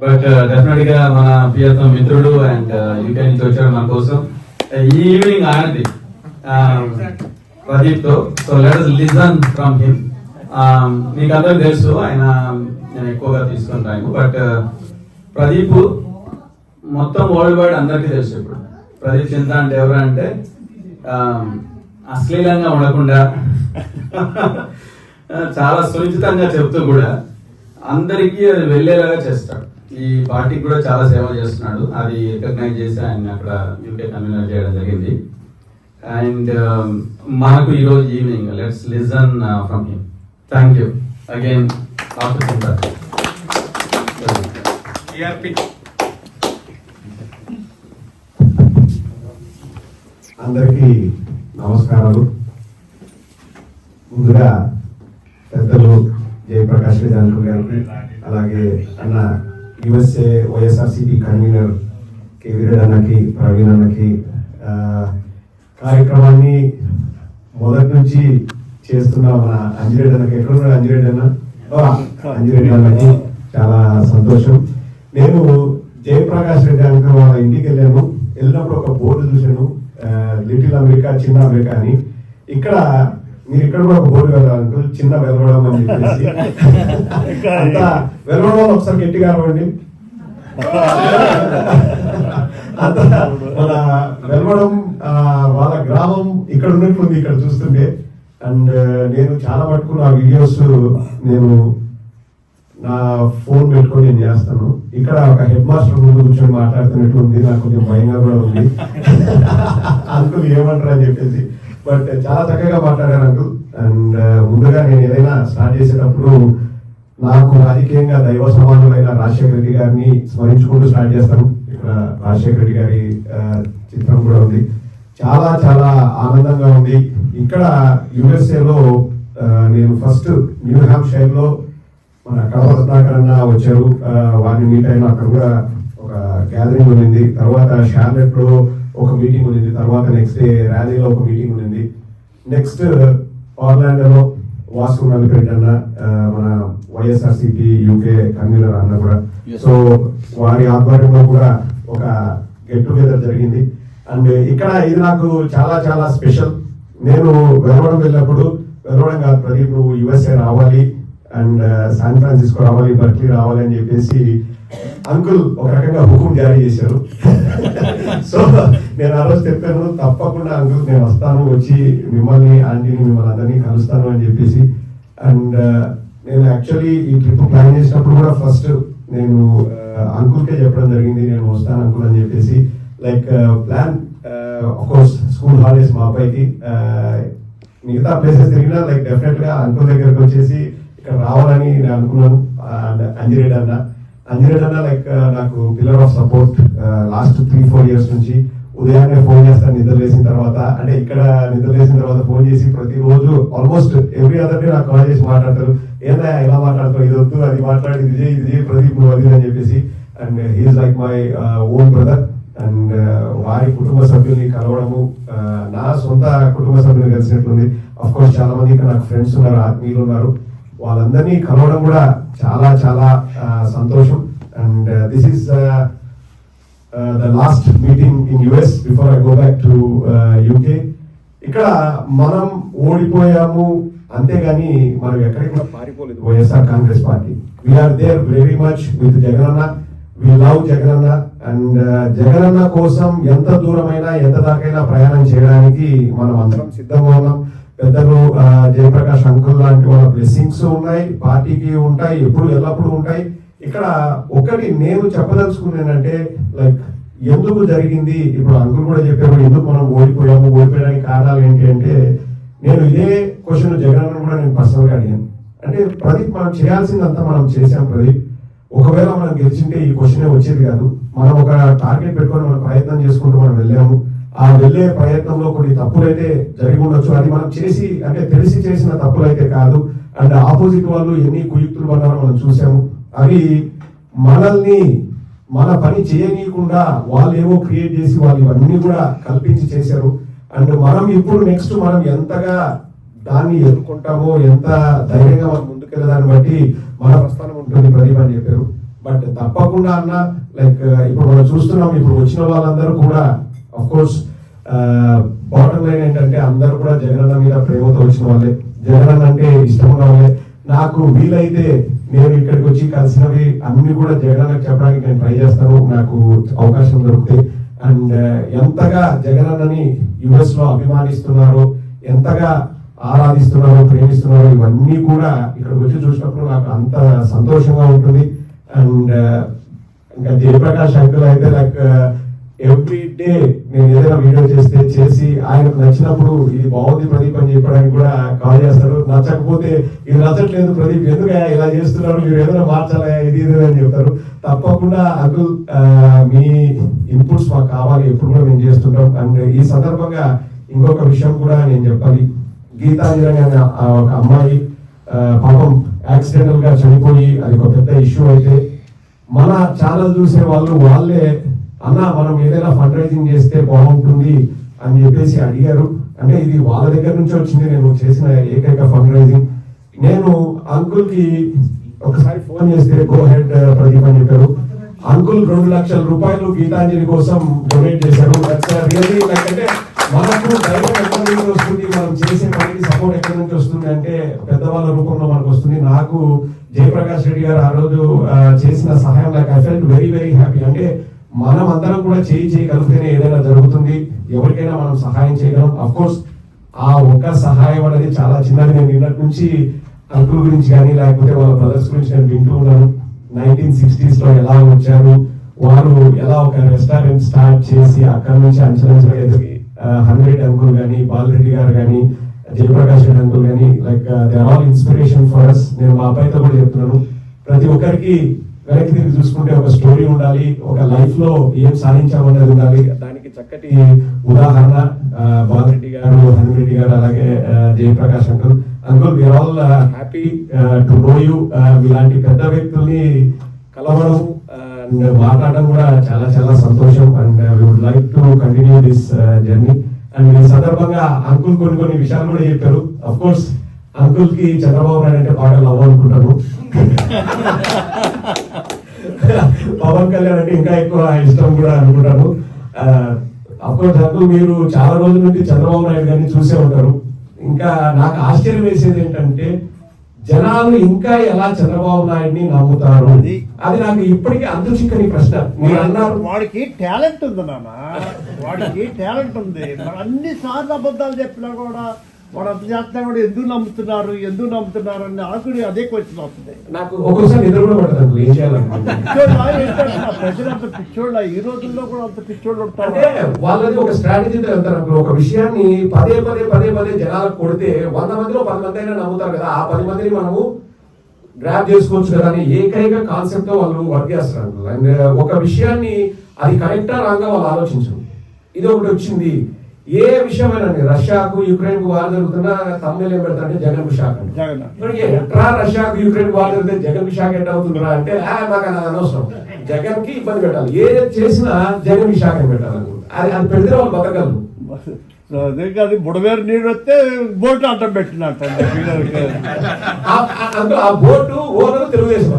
But definite uh, గా మన PS మిత్రుడు అండ్ యూకే uh, నుంచి వచ్చాడు మన కోసం. Uh, ఈ ఈవినింగ్ ఆయనది um, ప్రదీప్తో. So let listen from him మీకు అందరికి తెలుసు ఆయన um, నేను ఎక్కువగా తీసుకుంటాను బట్ ప్రదీప్ మొత్తం వరల్డ్ వైడ్ అందరికీ తెలుసు ఇప్పుడు. ప్రదీప్ చింత అంటే ఎవరు అంటే um, అశ్లీలంగా ఉండకుండా. చాలా సునిశ్చితంగా చెప్తూ కూడా అందరికీ అది వెళ్ళేలాగా చేస్తాడు. ఈ పార్టీకి కూడా చాలా సేవ చేస్తున్నాడు. అది రికగ్నైజ్ చేసి ఆయన అక్కడ యూకే కన్వీనర్ చేయడం జరిగింది. అండ్ మనకు ఈరోజు evening let's listen from him thank you again అందరికీ నమస్కారాలు. ముందుగా పెద్దలు జయప్రకాష్ జానకు గారికి అలాగే అన్న యుఎస్ఏ వైఎస్ఆర్సిపి కన్వీనర్ కె వీరెడ్ అన్నకి ప్రవీణ్ అన్నకి కార్యక్రమాన్ని మొదటి నుంచి చేస్తున్న మన అంజిరెడ్డి అన్నకి ఎక్కడున్నాడు అంజిరెడ్డి అన్న? అంజిరెడ్డి అన్నకి చాలా సంతోషం. నేను జయప్రకాష్ రెడ్డి అంక వాళ్ళ ఇంటికి వెళ్ళాను. వెళ్ళినప్పుడు ఒక బోర్డు చూశాను. లిటిల్ అమెరికా చిన్న అమెరికా అని. ఇక్కడ మీరు ఇక్కడ కూడా బోర్డు వెళ్ళాలి అంకుల్ చిన్న వెలవడం అని చెప్పేసి. అంతా వెలవడం ఒకసారి గట్టిగా అరవండి. అంత మన వెలవడం వాళ్ళ గ్రామం ఇక్కడ ఉన్నట్లుంది ఇక్కడ చూస్తుంటే. అండ్ నేను చాలా మటుకు నా వీడియోస్ నేను నా ఫోన్ పెట్టుకొని నేను చేస్తాను. ఇక్కడ ఒక హెడ్ మాస్టర్ ముందు కూర్చొని మాట్లాడుతున్నట్లు ఉంది నాకు కొంచెం భయంగా కూడా ఉంది. అంకుల్ ఏమంటారు అని చెప్పేసి. బట్ చాలా చక్కగా మాట్లాడారు అంకుల్. అండ్ ముందుగా నేను ఏదైనా స్టార్ట్ చేసేటప్పుడు నాకు రాజకీయంగా దైవ సమానమైన రాజశేఖర రెడ్డి గారిని స్మరించుకుంటూ స్టార్ట్ చేస్తాను. ఇక్కడ రాజశేఖర రెడ్డి గారి చిత్రం కూడా ఉంది. చాలా చాలా ఆనందంగా ఉంది. ఇక్కడ యుఎస్ఏలో నేను ఫస్ట్ న్యూ హ్యాంప్షైర్లో మన కడప రత్నాకర్ అన్న వచ్చారు. వారిని మీట్ అయిన అక్కడ కూడా ఒక గ్యాదరింగ్ ఉండింది. తర్వాత షార్లెట్లో ఒక మీటింగ్ ఉన్నింది తర్వాత నెక్స్ట్ డే ర్యాలీలో ఒక మీటింగ్ ఉన్నింది నెక్స్ట్ ఆర్లాండోలో వాసు నల్లిపెట్టి అన్న ఆ, మన వైఎస్ఆర్సిపి యూకే కన్వీనర్ అన్న కూడా. సో వారి ఆధ్వర్యంలో కూడా ఒక గెట్ టుగెదర్ జరిగింది. అండ్ ఇక్కడ ఇది నాకు చాలా చాలా స్పెషల్ నేను వెలవడం వెళ్ళినప్పుడు వెలవడం కాదు ప్రదీప్ నువ్వు యుఎస్ఏ రావాలి. అండ్ శాన్ ఫ్రాన్సిస్కో రావాలి బర్క్లీ రావాలి అని చెప్పేసి అంకుల్ ఒక రకంగా హుకుం జారీ చేశారు. సో నేను ఆ రోజు చెప్పాను తప్పకుండా అంకుల్ నేను వస్తాను వచ్చి మిమ్మల్ని ఆంటీని మిమ్మల్ని అందరినీ కలుస్తాను అని చెప్పేసి. అండ్ నేను యాక్చువల్లీ ఈ ట్రిప్ ప్లాన్ చేసినప్పుడు కూడా ఫస్ట్ నేను అంకుల్కే చెప్పడం జరిగింది నేను వస్తాను అంకుల్ అని చెప్పేసి. Like plan course school holidays మా అబ్బాయికి మిగతా ప్లేసెస్ తిరిగినా లైక్ డెఫినెట్గా అంకుల్ దగ్గరకు వచ్చేసి ఇక్కడ రావాలని నేను అనుకున్నాను. అండ్ అంజిరెడ్డి అన్న. అంజిరెడ్డి అన్న లైక్ నాకు pillar of support last three four years నుంచి. ఉదయాన్నే ఫోన్ చేస్తాను నిద్రలేసిన తర్వాత. అంటే ఇక్కడ నిద్రలేసిన తర్వాత ఫోన్ చేసి ప్రతిరోజు ఆల్మోస్ట్ ఎవ్రీ అదర్ డే నాకు కాల్ చేసి మాట్లాడతారు. ఏందా ఇలా మాట్లాడతావు? ఇది వద్దు అది మాట్లాడి ఇది చేయి ఇది చేయి ప్రదీప్ నువ్వు అది అని చెప్పేసి. And he's like my own brother and వారి కుటుంబ సభ్యుల్ని కలవడము uh, నా సొంత కుటుంబ సభ్యులు కలిసినట్లుంది. అఫ్ కోర్స్ చాలా మంది ఇక్కడ నాకు ఫ్రెండ్స్ ఉన్నారు ఆత్మీయులు ఉన్నారు. వాళ్ళందరినీ కలవడం కూడా చాలా చాలా uh, సంతోషం. And this is the last meeting in US before I go back to UK ఇక్కడ మనం ఓడిపోయాము అంతేగాని మనం ఎక్కడికి పారిపోలేదు. YSR Congress party. We're there very much with Jagananna. We love Jagananna. And uh, Jagananna కోసం ఎంత దూరమైనా ఎంత దాకైనా ప్రయాణం చేయడానికి మనం అందరం సిద్ధంగా ఉన్నాం. పెద్దలు uh, జయప్రకాష్ అంకుల్ లాంటి వాళ్ళ బ్లెస్సింగ్స్ ఉన్నాయి. పార్టీకి ఉంటాయి ఎప్పుడు ఎల్లప్పుడూ ఉంటాయి. ఇక్కడ ఒకటి నేను చెప్పదలుచుకున్నానంటే లైక్ ఎందుకు జరిగింది? ఇప్పుడు అంకుల్ కూడా చెప్పారు ఎందుకు మనం ఓడిపోయాము? ఓడిపోయడానికి కారణాలు ఏంటి అంటే నేను ఇదే క్వశ్చన్ జగన్ కూడా నేను పర్సనల్గా అడిగాను. అంటే ప్రదీప్ మనం చేయాల్సిందంతా మనం చేసాం ప్రదీప్. ఒకవేళ మనం గెలిచింటే ఈ క్వశ్చన్ వచ్చేది కాదు. మనం ఒక టార్గెట్ పెట్టుకొని మనం ప్రయత్నం చేసుకుంటూ మనం వెళ్ళాము. ఆ వెళ్ళే ప్రయత్నంలో కొన్ని తప్పులైతే జరిగి ఉండొచ్చు. అది మనం చేసి అంటే తెలిసి చేసిన తప్పులైతే కాదు. అండ్ ఆపోజిట్ వాళ్ళు ఎన్ని కుయుక్తులు పడ్డారో మనం చూసాము అవి మనల్ని మన పని చేయనీయకుండా వాళ్ళు ఏవో క్రియేట్ చేసి వాళ్ళు ఇవన్నీ కూడా కల్పించి చేశారు. అండ్ మనం ఇప్పుడు నెక్స్ట్ మనం ఎంతగా దాన్ని ఎదుర్కొంటామో ఎంత ధైర్యంగా మనం ముందుకెళ్ళదాన్ని బట్టి మన ప్రస్థానం ఉంటుంది ప్రదీప్ అని చెప్పారు. బట్ తప్పకుండా అన్న లైక్ ఇప్పుడు మనం చూస్తున్నాం ఇప్పుడు వచ్చిన వాళ్ళందరూ కూడా అఫ్ కోర్స్ బాటం లైన్ ఏంటంటే అందరూ కూడా జగన్ మీద ప్రేమతో వచ్చిన వాళ్ళే. జగన్ అంటే ఇష్టం వాళ్ళే. నాకు వీలైతే నేను ఇక్కడికి వచ్చి కలిసినవి అన్ని కూడా జగనన్నకు చెప్పడానికి నేను ట్రై చేస్తాను. నాకు అవకాశం దొరికితే. అండ్ uh, ఎంతగా జగనన్నని యుఎస్లో అభిమానిస్తున్నారో ఎంతగా ఆరాధిస్తున్నారో ప్రేమిస్తున్నారో ఇవన్నీ కూడా ఇక్కడికి వచ్చి చూసినప్పుడు నాకు అంత సంతోషంగా ఉంటుంది. అండ్ uh, ఇంకా జయప్రకాష్ అంకుల్ అయితే లైక్ uh, ఎవ్రీ డే నేను ఏదైనా వీడియో చేస్తే చేసి ఆయనకు నచ్చినప్పుడు ఇది బాగుంది ప్రదీప్ అని చెప్పడానికి కూడా కాల్ చేస్తారు. నచ్చకపోతే ఇది నచ్చట్లేదు ప్రదీప్ ఎందుకు ఇలా చేస్తున్నారు మీరు ఏదైనా మార్చాలా ఇది ఇది అని చెప్తారు. తప్పకుండా అంకుల్ మీ ఇన్పుట్స్ మాకు కావాలి. ఎప్పుడు కూడా మేము చేస్తుంటాం. అండ్ ఈ సందర్భంగా ఇంకొక విషయం కూడా నేను చెప్పాలి. గీతాంజలి అనే ఒక అమ్మాయి పాపం యాక్సిడెంటల్గా చనిపోయి అది ఒక పెద్ద ఇష్యూ అయితే మన ఛానల్ చూసే వాళ్ళు వాళ్ళే అన్న మనం ఏదైనా ఫండ్ రైజింగ్ చేస్తే బాగుంటుంది అని చెప్పేసి అడిగారు. అంటే ఇది వాళ్ళ దగ్గర నుంచి వచ్చింది నేను చేసిన ఏకైక ఫండ్ రైజింగ్ నేను అంకుల్కి ఒకసారి ఫోన్ చేస్తే గో హెడ్ uh, ప్రదీప్ అని చెప్పారు. అంకుల్ రెండు లక్షల రూపాయలు గీతాంజలి కోసం డొనేట్ చేశారు. రియల్లీ uh, అంటే మనకు ఎక్కడి నుంచి వస్తుంది? మనం చేసే పనికి సపోర్ట్ ఎక్కడి నుంచి వస్తుంది? అంటే పెద్దవాళ్ళ రూపంలో మనకు వస్తుంది. నాకు జయప్రకాష్ రెడ్డి గారు ఆ రోజు uh, చేసిన సహాయం like I felt very very happy అంటే మనం అందరం కూడా చేయి చేయగలిగితేనే ఏదైనా జరుగుతుంది. ఎవరికైనా మనం సహాయం చేయగలం. అఫ్ కోర్స్ ఆ ఒక్క సహాయం అనేది చాలా చిన్నది. నేను నిన్నటి నుంచి అంకుల్ గురించి కానీ లేకపోతే వాళ్ళ బ్రదర్స్ గురించి నేను వింటూ ఉన్నాను. నైన్టీన్ సిక్స్టీస్లో ఎలా వచ్చారు? వారు ఎలా ఒక రెస్టారెంట్ స్టార్ట్ చేసి అక్కడ నుంచి అంచనంచగా ఎదిగి హండ్రెడ్ అంకుల్ కానీ బాలరెడ్డి గారు కానీ జయప్రకాష్ రెడ్డి అంకుల్ కానీ like they are all inspiration for us నేను మా అబ్బాయితో కూడా చెప్తున్నాను. ప్రతి ఒక్కరికి వెనక్కి తిరిగి చూసుకుంటే ఒక స్టోరీ ఉండాలి ఒక లైఫ్లో ఏం సాధించామన్నది ఉండాలి. దానికి చక్కటి ఉదాహరణ బాలరెడ్డి గారు హనురెడ్డి గారు అలాగే Jayaprakash uncle. Uncle we are all happy to know you ఇలాంటి పెద్ద వ్యక్తుల్ని కలవడం అండ్ మాట్లాడడం కూడా చాలా చాలా సంతోషం. And we would like to continue this journey and ఈ సందర్భంగా అంకుల్ కొన్ని కొన్ని విషయాలు కూడా చెప్పారు. అఫ్ కోర్స్ అంకుల్కి చంద్రబాబు నాయుడు అంటే బాగా లవ్ అనుకుంటాను పవన్ కళ్యాణ్ అంటే ఇంకా ఎక్కువ ఇష్టం కూడా అనుకుంటాను అఫ్కోర్స్ అంకుల్ మీరు చాలా రోజుల నుండి చంద్రబాబు నాయుడు గారిని చూసే ఉంటారు. ఇంకా నాకు ఆశ్చర్యం వేసేది ఏంటంటే జనాలు ఇంకా ఎలా చంద్రబాబు నాయుడిని నమ్ముతారు? అది- నాకు ఇప్పటికీ అంతు చిక్కని ప్రశ్న. మీరు అన్నారు. వాడికి టాలెంట్ ఉంది నాన్న. వాడికి టాలెంట్ ఉంది. అన్ని సార్లు అబద్ధాలు చెప్పినా కూడా వాడు అంత చేస్తున్నా కూడా ఎందుకు నమ్ముతున్నారు? ఎందుకు నమ్ముతున్నారు అని నాకు అదే క్వశ్చన్ వస్తుంది. నాకు ఒక్కొక్కసారి నిద్ర కూడా ఏం పిచ్చోళ్ళ అంత ఈ రోజుల్లో కూడా అంత పిచ్చోళ్ళు ఉంటారు వాళ్ళది ఒక స్ట్రాటజీతో వెళ్తారు. ఒక విషయాన్ని పదే పదే పదే పదే జనాలకు కొడితే వంద మందిలో పది మంది అయినా నమ్ముతారు కదా. ఆ పది మందిని మనము గ్రాప్ చేసుకోవచ్చు కదా అని ఏకైక కాన్సెప్ట్ వాళ్ళు వర్క్ చేస్తారు అండ్ ఒక విషయాన్ని అది కరెక్టా రాంగా వాళ్ళు ఆలోచించరు. ఇది ఒకటి వచ్చింది. ఏ విషయమైనా రష్యాకు యుక్రెయిన్కు వార్ జరుగుతున్నా తమిళ ఏం పెడతారంటే జగన్ షాక్ ఎట్లా రష్యాకు యుక్రెయిన్ వార్ జరిగితే జగన్ షాక్ ఎట్ అవుతుందిరా అంటే ఆ మాకు అది అనవసరం. జగన్కి ఇబ్బంది పెట్టాలి. ఏ చేసినా జగన్ అని పెట్టాలి అది అది పెడితే వాళ్ళు బతకగలరు. అదే కాదు బుడవేరు నీళ్ళు వస్తే బోట్ అడ్డం పెట్టినట్టు ఆ- బోటు ఓనర్ తెలుగుదేశం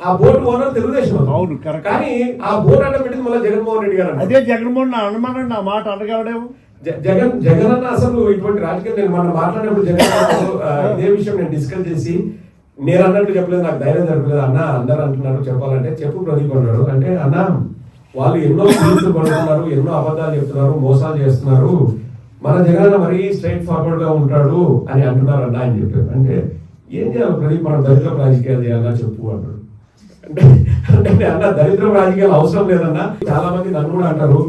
ఆ బోటు ఓనర్ తెలుగుదేశం. అవును. కానీ ఆ బోట్ అడ్డం పెట్టింది మళ్ళీ జగన్మోహన్ రెడ్డి గారు. అదే జగన్మోహన్ అనుమానం నా మాట అనగలడేమో? జ- జగన్ జగన్ అన్న అసలు ఇటువంటి రాజకీయాలు నేను మనం మాట్లాడినప్పుడు జగన్ ఇదే విషయం నేను డిస్కస్ చేసి నేను అన్నట్టు చెప్పలేదు నాకు ధైర్యం జరపలేదు అన్న అందరు అంటున్నారు చెప్పాలంటే చెప్పు ప్రదీప్ అన్నాడు. అంటే అన్న వాళ్ళు ఎన్నో కేసులు పడుతున్నారు ఎన్నో అబద్ధాలు చెప్తున్నారు మోసాలు చేస్తున్నారు. మన జగన్ అన్న మరీ స్ట్రైట్ ఫార్వర్డ్గా ఉంటాడు అని అంటున్నారు అన్న అని చెప్పారు. అంటే ఏం చేయాలి ప్రదీప్? మనం దరిద్రం రాజకీయాలు చేయాలన్నా చెప్పు అన్నాడు. అంటే అన్న దరిద్రం రాజకీయాలు అవసరం లేదన్నా. చాలా మంది నన్ను కూడా అంటారు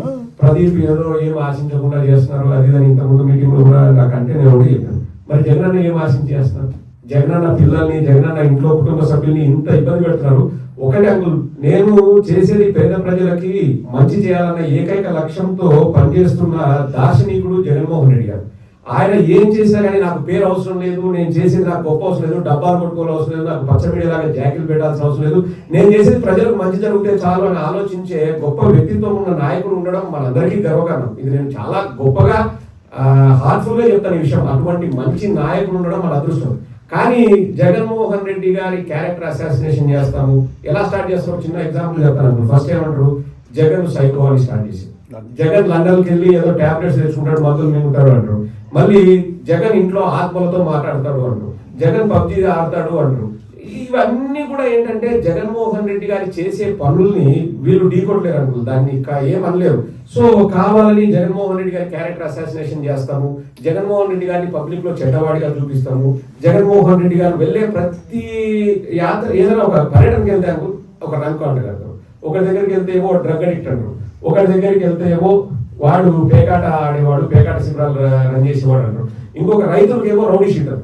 ప్రదీప్ ఏదో ఏం ఆశించకుండా చేస్తున్నారు? అది అని ఇంతకుముందు మీటింగ్లో కూడా నాకు అంటే నేను ఒకటి చెప్పాను. మరి జగనన్న ఏం ఆశించి జగనన్న పిల్లల్ని జగనన్న ఇంట్లో కుటుంబ సభ్యుల్ని ఇంత ఇబ్బంది పెడుతున్నారు. ఒకటి అంకుల్ నేను చేసేది పేద ప్రజలకి మంచి చేయాలన్న ఏకైక లక్ష్యంతో పనిచేస్తున్న దార్శనికుడు జగన్మోహన్ రెడ్డి గారు. ఆయన ఏం చేసినా కానీ నాకు పేరు అవసరం లేదు నేను చేసేది నాకు గొప్ప అవసరం లేదు డబ్బాలు కొట్టుకోవాల్సిన అవసరం లేదు నాకు పచ్చబిడేలాగా జాకెట్లు పెట్టాల్సిన అవసరం లేదు. నేను చేసేది ప్రజలకు మంచి జరిగితే చాలు అని ఆలోచించే గొప్ప వ్యక్తిత్వం ఉన్న నాయకుడు ఉండడం మనందరికీ గర్వకారణం. ఇది నేను చాలా గొప్పగా హార్ట్ఫుల్గా చెప్తాను ఈ విషయం. అటువంటి మంచి నాయకుడు ఉండడం మన అదృష్టం. కానీ జగన్మోహన్ రెడ్డి గారి క్యారెక్టర్ అసాసినేషన్ చేస్తాము. ఎలా స్టార్ట్ చేస్తామో చిన్న ఎగ్జాంపుల్ చెప్తాను ఫస్ట్ ఏమంటారు? జగన్ సైకో అని స్టార్ట్ చేసి జగన్ లండన్కి వెళ్ళి ఏదో టాబ్లెట్స్ తెచ్చుకుంటాడు మందులు మింగుతాడు అంటారు. మళ్ళీ జగన్ ఇంట్లో ఆత్మలతో మాట్లాడతాడు అంటారు. జగన్ పబ్జీ ఆడతాడు అంటారు. ఇవన్నీ కూడా ఏంటంటే జగన్మోహన్ రెడ్డి గారి చేసే పనుల్ని వీళ్ళు ఢీకొట్టలేరు అనుకో దాన్ని ఇంకా ఏమనలేరు. సో కావాలని జగన్మోహన్ రెడ్డి గారి క్యారెక్టర్ అసాసినేషన్ చేస్తాము. జగన్మోహన్ రెడ్డి గారిని పబ్లిక్లో చెడ్డవాడిగా చూపిస్తాము. జగన్మోహన్ రెడ్డి గారు వెళ్ళే ప్రతి యాత్ర ఏదైనా ఒక పర్యటనకి వెళ్తే ఒక రంకు అంటారు. ఒకరి దగ్గరికి వెళ్తే ఏమో డ్రగ్ అడిక్ట్ అంటారు. ఒకరి దగ్గరికి వెళ్తే ఏమో వాడు పేకాట ఆడేవాడు పేకాట శిబిరాలు రన్ చేసేవాడు అంటారు ఇంకొక రైతులకు ఏమో రౌడీ షీటర్.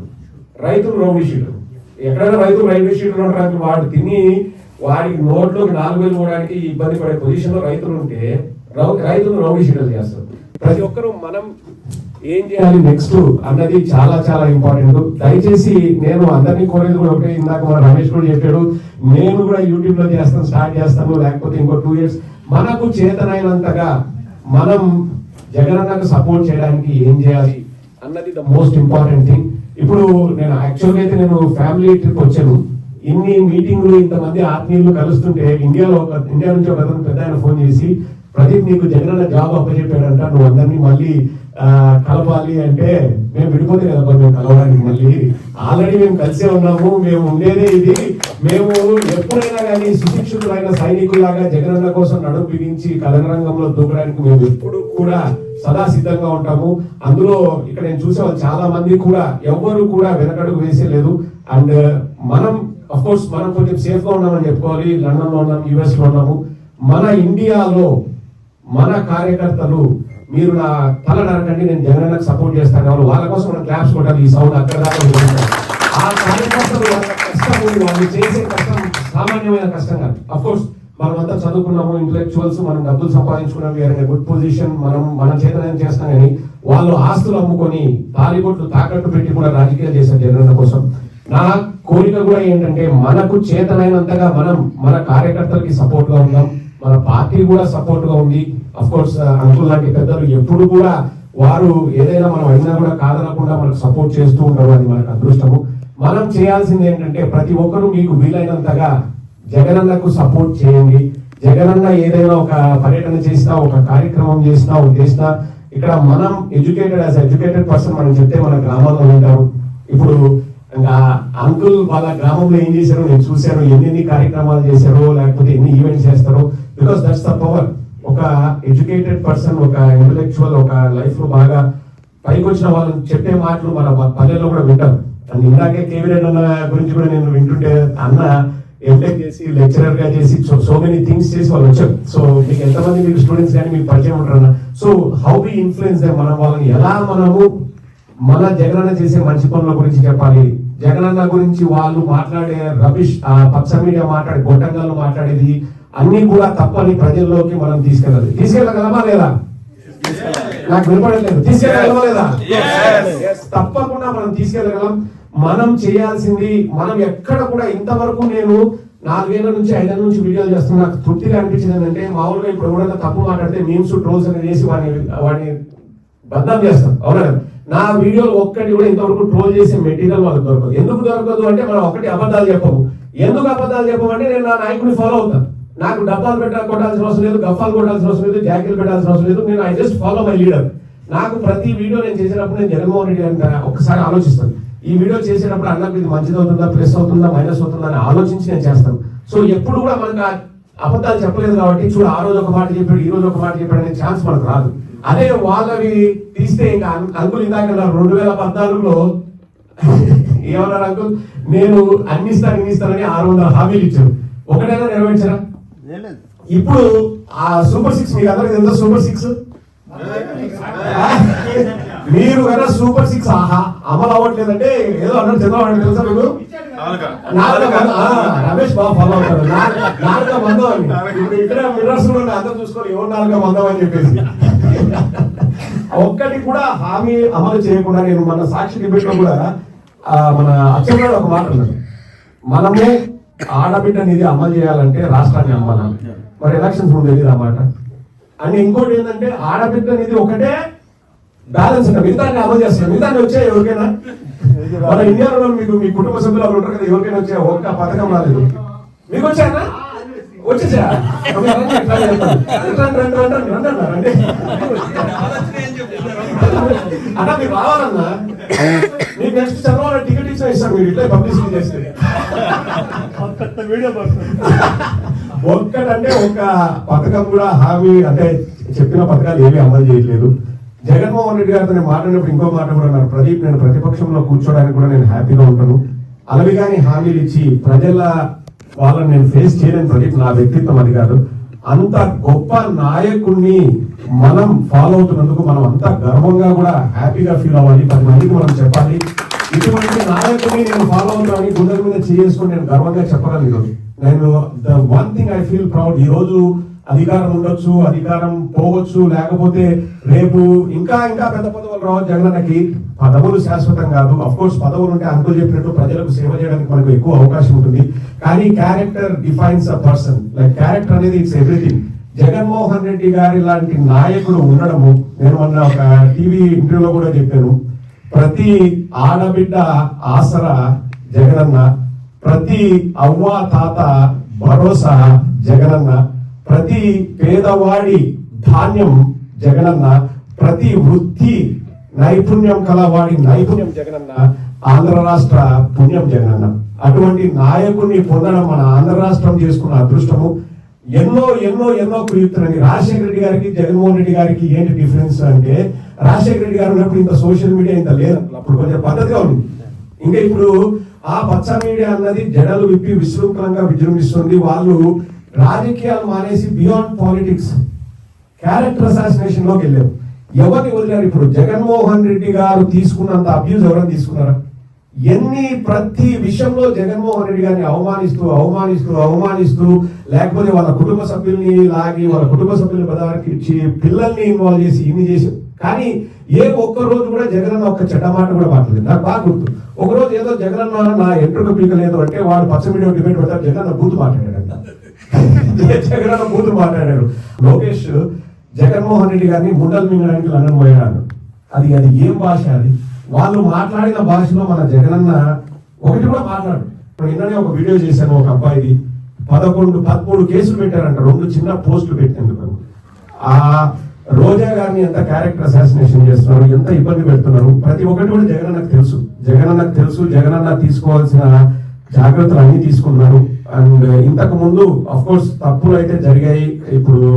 రైతులు రౌడీ షీటర్. ఎక్కడైనా రైతులు రైల్వే షీటర్ ఉండడానికి వాడు తిని వాడికి నోట్లోకి నాలుగు వేలు పోవడానికి ఇబ్బంది పడే పొజిషన్లో రైతులు ఉంటే రౌ- రైతులు రౌడీ షీటర్ చేస్తారు. ప్రతి ఒక్కరూ మనం ఏం చేయాలి నెక్స్ట్ అన్నది చాలా చాలా ఇంపార్టెంట్. దయచేసి నేను అందరినీ కోరేది కూడా ఒకటే. ఇందాక మన రమేష్ కూడా చెప్పాడు నేను కూడా యూట్యూబ్లో చేస్తాను స్టార్ట్ చేస్తాను లేకపోతే ఇంకో టూ ఇయర్స్. మనకు చేతనైనంతగా మనం జగనన్నకు సపోర్ట్ చేయడానికి ఏం చేయాలి అన్నది ద మోస్ట్ ఇంపార్టెంట్ థింగ్ ఇప్పుడు నేను యాక్చువల్గా అయితే నేను ఫ్యామిలీ ట్రిప్ వచ్చాను. ఇన్ని మీటింగ్లు ఇంతమంది ఆత్మీయులు కలుస్తుంటే ఇండియాలో ఒక ఇండియా నుంచి ఒక పెద్ద ఆయన ఫోన్ చేసి ప్రదీప్ నీకు జగనన్న జాబ్ అప్పచెప్పాడంట. నువ్వు అందరినీ మళ్ళీ కలపాలి అంటే మేము విడిపోతే కదా మరి మేము కలవడానికి మళ్ళీ. ఆల్రెడీ మేము కలిసే ఉన్నాము మేము ఉండేదే ఇది. మేము ఎప్పుడైనా కానీ సుశిక్షితులైన సైనికులాగా జగనన్న కోసం నడుము బిగించి కథన రంగంలో దూకడానికి మేము ఎప్పుడు కూడా సదా సిద్ధంగా ఉంటాము. అందులో ఇక్కడ నేను చూసే చాలా మంది కూడా ఎవ్వరు కూడా వెనకడుగు వేసేలేదు అండ్ మనం అఫ్ కోర్స్ మనం కొంచెం సేఫ్గా ఉన్నామని చెప్పుకోవాలి. లండన్లో ఉన్నాం యుఎస్లో ఉన్నాము. మన ఇండియాలో మన కార్యకర్తలు మీరు నా తల నరకండి నేను జగనన్నకు సపోర్ట్ చేస్తాను. వాళ్ళు వాళ్ళ కోసం మనం క్లాప్స్ కొట్టాలి ఈ సౌండ్ అక్కడ దాకా ఆ కార్యకర్తలు కష్టం ఉంది. వాళ్ళు చేసే కష్టం సామాన్యమైన కష్టం కాదు. అఫ్కోర్స్ మనం అంతా చదువుకున్నాము ఇంటలెక్చువల్స్ మనం డబ్బులు సంపాదించుకున్నాం వీఆర్ గుడ్ పొజిషన్ మనం మన చేతనం చేస్తాం కానీ వాళ్ళు ఆస్తులు అమ్ముకొని తాలిబొట్లు తాకట్టు పెట్టి కూడా రాజకీయాలు చేశారు జగనన్న కోసం. నా కోరిక కూడా ఏంటంటే మనకు చేతనైనంతగా మనం మన కార్యకర్తలకి సపోర్ట్గా ఉందాం మన పార్టీ కూడా సపోర్ట్గా ఉంది. అఫ్ కోర్స్ అంకుల్ లాంటి పెద్దలు ఎప్పుడు కూడా వారు ఏదైనా మనం అయినా కూడా కాదనకుండా మనకు సపోర్ట్ చేస్తూ ఉంటారు అది మనకు అదృష్టము. మనం చేయాల్సింది ఏంటంటే ప్రతి ఒక్కరూ మీకు వీలైనంతగా జగనన్నకు సపోర్ట్ చేయండి. జగనన్న ఏదైనా ఒక పర్యటన చేసినా ఒక కార్యక్రమం చేసినా ఒక చేసినా ఇక్కడ మనం ఎడ్యుకేటెడ్ యాజ్ ఎడ్యుకేటెడ్ పర్సన్ మనం చెప్తే మన గ్రామాల్లో ఉంటారు. ఇప్పుడు అంకుల్ వాళ్ళ గ్రామంలో ఏం చేశారో నేను చూశాను ఎన్ని కార్యక్రమాలు చేశారో లేకపోతే ఎన్ని ఈవెంట్స్ చేస్తారో. బికాస్ దట్స్ ద పవర్ ఒక ఎడ్యుకేటెడ్ పర్సన్ ఒక ఇంటలెక్చువల్ ఒక లైఫ్లో బాగా పైకి వచ్చిన వాళ్ళు చెప్పే మాటలు మన పల్లెల్లో కూడా వింటారు అండ్ ఇందాకే కేవీరెడ్డి అన్న గురించి కూడా నేను వింటుంటే అన్న ఎంటెక్ చేసి లెక్చరర్గా చేసి సో మెనీ థింగ్స్ చేసి వాళ్ళు వచ్చారు. సో మీకు ఎంతమంది మీకు స్టూడెంట్స్ కానీ మీకు పరిచయం ఉంటారన్న సో హౌ వి ఇన్ఫ్లుయెన్స్ మనం వాళ్ళని ఎలా మనము మన జగనన్న చేసే మంచి పనుల గురించి చెప్పాలి? జగనన్న గురించి వాళ్ళు మాట్లాడే ఆ పచ్చ మీడియా మాట్లాడే గొట్టంగాల్లో మాట్లాడేది అన్ని కూడా తప్పని ప్రజల్లోకి మనం తీసుకెళ్ళాలి తీసుకెళ్ళగలమా లేదా? నాకు వినపడలేదు తీసుకెళ్ళగలమా లేదా? Yes, తప్పకుండా మనం తీసుకెళ్ళగలం. మనం చేయాల్సింది మనం ఎక్కడ కూడా ఇంతవరకు నేను నాలుగేళ్ళ నుంచి ఐదేళ్ళ నుంచి వీడియోలు చేస్తున్నా. నాకు తృప్తిగా అనిపించింది ఏంటంటే మామూలుగా ఇప్పుడు ఎవరైనా తప్పు మాట్లాడితే మీమ్స్ ట్రోల్స్ అనేది చేసి వాడిని వాడిని బద్నాం చేస్తాం. అవునా? నా వీడియోలు ఒక్కటి కూడా ఇంతవరకు ట్రోల్ చేసే మెటీరియల్ వాళ్ళకి దొరకదు. ఎందుకు దొరకదు అంటే మనం ఒకటి అబద్ధాలు చెప్పము. ఎందుకు అబద్ధాలు చెప్పమంటే నేను నా నాయకుడిని ఫాలో అవుతాను. నాకు డబ్బాలు పెట్ట కొట్టాల్సిన అవసరం లేదు గఫాలు కొట్టాల్సిన అవసరం లేదు జాకెట్లు పెట్టాల్సిన అవసరం లేదు. నేను I just follow my leader నాకు ప్రతి వీడియో నేను చేసినప్పుడు నేను జగన్మోహన్ రెడ్డి అని ఒకసారి ఆలోచిస్తాను. ఈ వీడియో చేసేటప్పుడు అన్నకు ఇది మంచిది అవుతుందా ప్లస్ అవుతుందా మైనస్ అవుతుందా అని ఆలోచించి నేను చేస్తాను. సో ఎప్పుడు కూడా మనకు అబద్ధాలు చెప్పలేదు కాబట్టి చూడు ఆ రోజు ఒక మాట చెప్పాడు ఈ రోజు ఒక మాట చెప్పాడు అనే ఛాన్స్ మనకు రాదు. అదే వాళ్ళవి తీస్తే ఇంకా అంకుల్ ఇందాక రెండు వేల పద్నాలుగులో ఏమన్నారు అంకుల్? నేను అన్ని ఇస్తాను ఇన్ని ఇస్తానని ఆరు వందల హామీలు ఇచ్చారు. ఒకటైనా నెరవేర్చారా? ఇప్పుడు ఆ సూపర్ సిక్స్ మీకు అందరికి తెలుసా సూపర్ సిక్స్? మీరు కదా సూపర్ సిక్స్ ఆహా అమలు అవ్వట్లేదంటే ఏదో అన్నారు చంద్రబాబు తెలుసా మీకు? రమేష్ బాబు ఫాలో అవుతాడు. నా- నాలుక మందం అని. ఇప్పుడు ఇక్కడ మిర్రర్స్ అందరూ చూసుకోవాలి ఎవరు నాలుక మందం అని చెప్పేసి. ఒక్కటి కూడా హామీ అమలు చేయకుండా నేను మన సాక్షి డిబేట్లో కూడా మన అచ్చంలో ఒక మాట అన్నాడు. మనము ఆడబిడ్డ నిధి అమలు చేయాలంటే రాష్ట్రాన్ని అమ్మాలి మరి ఎలక్షన్స్ ముందు తెలియదు ఆ అండ్ ఇంకోటి ఏంటంటే ఆడబిడ్డ నిధి ఒకటే బ్యాలెన్స్ అంటే మిగతాన్ని అమలు చేస్తారు మిగతాన్ని వచ్చే ఎవరికైనా? మన ఇండియాలో మీకు మీ కుటుంబ సభ్యులు ఉంటారు కదా ఎవరికైనా వచ్చే ఒక్క పథకం రాలేదు. మీకు వచ్చానా వచ్చేసా? రండి, అన్నా, మీరు రావాలన్నా మీకు నెక్స్ట్ చదవాలి టికెట్ ఇచ్చిన ఇస్తాను మీరు ఇట్లా పబ్లిసిటీ చేస్తే. వీడియో ఒక్కటంటే ఒక పథకం కూడా హామీ అంటే చెప్పిన పథకాలు ఏమీ అమలు చేయట్లేదు. జగన్మోహన్ రెడ్డి గారితో నేను మాట్లాడినప్పుడు ఇంకో మాట కూడా అన్నారు. ప్రదీప్ నేను ప్రతిపక్షంలో కూర్చోడానికి కూడా నేను హ్యాపీగా ఉంటాను. అలవి కానీ హామీలు ఇచ్చి ప్రజల వాళ్ళని నేను ఫేస్ చేయలేను ప్రదీప్ నా వ్యక్తిత్వం అది కాదు. అంత గొప్ప నాయకుడిని మనం ఫాలో అవుతున్నందుకు మనం అంత గర్వంగా కూడా హ్యాపీగా ఫీల్ అవ్వాలి. పది మందికి మనం చెప్పాలి. ఇటువంటి నాయకుడిని నేను ఫాలో అవుతానని గుండెల మీద చేసుకుని నేను గర్వంగా చెప్పగలను నేను the one thing I feel proud ఈ రోజు అధికారం ఉండొచ్చు అధికారం పోవచ్చు లేకపోతే రేపు ఇంకా ఇంకా పెద్ద పదవులు రావచ్చు జగనన్నకి పదవులు శాశ్వతం కాదు. అఫ్ కోర్స్ పదవులు ఉంటే అంకులు చెప్పినట్టు ప్రజలకు సేవ చేయడానికి మనకు ఎక్కువ అవకాశం ఉంటుంది. కానీ character defines a person like character అనేది ఇట్స్ ఎవ్రీథింగ్ జగన్మోహన్ రెడ్డి గారి లాంటి నాయకుడు ఉండడము నేను మొన్న ఒక టీవీ ఇంటర్వ్యూలో కూడా చెప్పాను. ప్రతి ఆడబిడ్డ ఆసరా జగనన్న ప్రతి అవ్వ తాత భరోసా జగనన్న ప్రతి పేదవాడి ధాన్యం జగనన్న ప్రతి వృత్తి నైపుణ్యం కలవాడి నైపుణ్యం జగనన్న ఆంధ్ర రాష్ట్ర పుణ్యం జగనన్న. అటువంటి నాయకుడిని పొందడం మన ఆంధ్ర రాష్ట్రం చేసుకున్న అదృష్టము. ఎన్నో ఎన్నో ఎన్నో కుయుక్తులని రాజశేఖర రెడ్డి గారికి జగన్మోహన్ రెడ్డి గారికి ఏంటి డిఫరెన్స్ అంటే రాజశేఖర రెడ్డి గారు ఉన్నప్పుడు ఇంత సోషల్ మీడియా ఇంత లేదు అప్పుడు కొంచెం పద్ధతిగా ఉంది. ఇంకా ఇప్పుడు ఆ పచ్చ మీడియా అన్నది జడలు విప్పి విశృంఖలంగా విజృంభిస్తుంది. వాళ్ళు రాజకీయాలు మానేసి బియాండ్ పాలిటిక్స్ క్యారెక్టర్ అసాసినేషన్లోకి వెళ్ళారు. ఎవరిని వదిలారు ఇప్పుడు? జగన్మోహన్ రెడ్డి గారు తీసుకున్నంత అబ్యూజ్ ఎవరైనా తీసుకున్నారా? ఎన్ని ప్రతి విషయంలో జగన్మోహన్ రెడ్డి గారిని అవమానిస్తూ అవమానిస్తూ అవమానిస్తూ లేకపోతే వాళ్ళ కుటుంబ సభ్యుల్ని లాగి వాళ్ళ కుటుంబ సభ్యుల్ని పదానికి ఇచ్చి పిల్లల్ని ఇన్వాల్వ్ చేసి ఇన్ని చేసి కానీ ఏ ఒక్క రోజు కూడా జగన్ ఒక్క చెడ్డ మాట కూడా మాట్లాడలేదు. నాకు బాగా గుర్తు. ఒకరోజు ఏదో జగనన్న నా ఎంట్రుక పీకలేదు అంటే వాడు పచ్చ మీడియా డిబేట్ పెడతారు జగన్ బూత్ మాట్లాడాడు. జగన్ కూతురు మాట్లాడాడు లోకేష్ జగన్మోహన్ రెడ్డి గారిని ముండలు మింగడానికి లండన్ పోయాడు. అది అది ఏం భాష అది? వాళ్ళు మాట్లాడిన భాషలో మన జగనన్న ఒకటి కూడా మాట్లాడు. ఇప్పుడు నిన్ననే ఒక వీడియో చేశాను ఒక అబ్బాయిది. పదకొండు పదమూడు కేసులు పెట్టారంట. రెండు చిన్న పోస్టులు పెట్టినందుకు. ఆ రోజా గారిని ఎంత క్యారెక్టర్ అసాసినేషన్ చేస్తున్నారు ఎంత ఇబ్బంది పెడుతున్నారు ప్రతి ఒక్కటి కూడా జగనన్నకు తెలుసు. జగనన్నకు తెలుసు జగనన్న తీసుకోవాల్సిన జాగ్రత్తలు అన్ని తీసుకున్నారు. అండ్ uh, ఇంతకు ముందు కోర్స్ తప్పులు అయితే జరిగాయి. ఇప్పుడు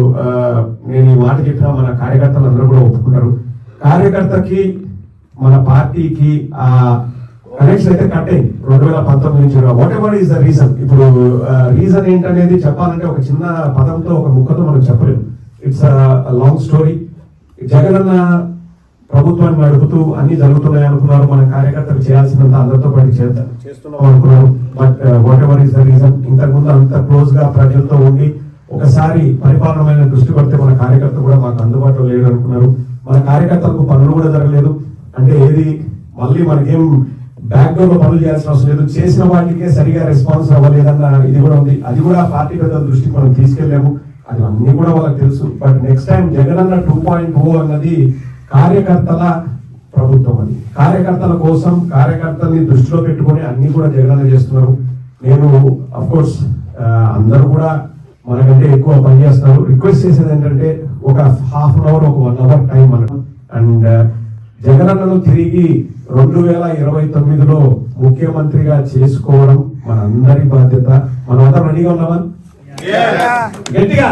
నేను ఈ మాట చెప్పిన మన కార్యకర్తలు అందరూ కూడా ఒప్పుకున్నారు కార్యకర్తకి మన పార్టీకి ఆ కనెక్షన్ అయితే కట్ అయింది. రెండు వేల పంతొమ్మిది నుంచి whatever is the reason ఇప్పుడు రీజన్ ఏంటనేది చెప్పాలంటే ఒక చిన్న పదంతో ఒక ముక్కతో మనం చెప్పలేము. ఇట్స్ లాంగ్ స్టోరీ జగనన్న ప్రభుత్వాన్ని నడుపుతూ అన్ని జరుగుతున్నాయి అనుకున్నారు. మన కార్యకర్తలు చేయాల్సినంత అందరితో పాటు చేద్దాం చేస్తున్నాం. అనుకున్నారు but whatever is the reason ఇంతకుముందు అంత క్లోజ్గా ప్రజలతో ఉండి ఒకసారి పరిపాలన మీద దృష్టి పడితే మన కార్యకర్త కూడా మాకు అందుబాటులో లేడు అనుకున్నారు. మన కార్యకర్తలకు పనులు కూడా జరగలేదు. అంటే ఏది మళ్ళీ మనకేం బ్యాక్గ్రౌండ్లో పనులు చేయాల్సిన అవసరం లేదు. చేసిన వాటికే సరిగా రెస్పాన్స్ అవ్వలేదన్న ఇది కూడా ఉంది. అది కూడా పార్టీ పెద్దల దృష్టికి మనం తీసుకెళ్ళాము. అది అన్ని కూడా వాళ్ళకి తెలుసు. బట్ నెక్స్ట్ టైం జగన్ అన్న టూ పాయింట్ ఓ అన్నది కార్యకర్తల ప్రభుత్వం అది. కార్యకర్తల కోసం కార్యకర్తల్ని దృష్టిలో పెట్టుకొని అన్ని కూడా జగనన్న చేస్తున్నారు. నేను కోర్స్ అందరూ కూడా మనకంటే ఎక్కువ పని చేస్తారు. రిక్వెస్ట్ చేసేది ఏంటంటే ఒక హాఫ్ అన్ అవర్ ఒక వన్ అవర్ టైం మనకు అండ్ జగనన్నను తిరిగి రెండు వేల ఇరవై తొమ్మిదిలో ముఖ్యమంత్రిగా చేసుకోవడం మన అందరి బాధ్యత. మనం అందరం రెడీగా ఉన్నామా? గట్టిగా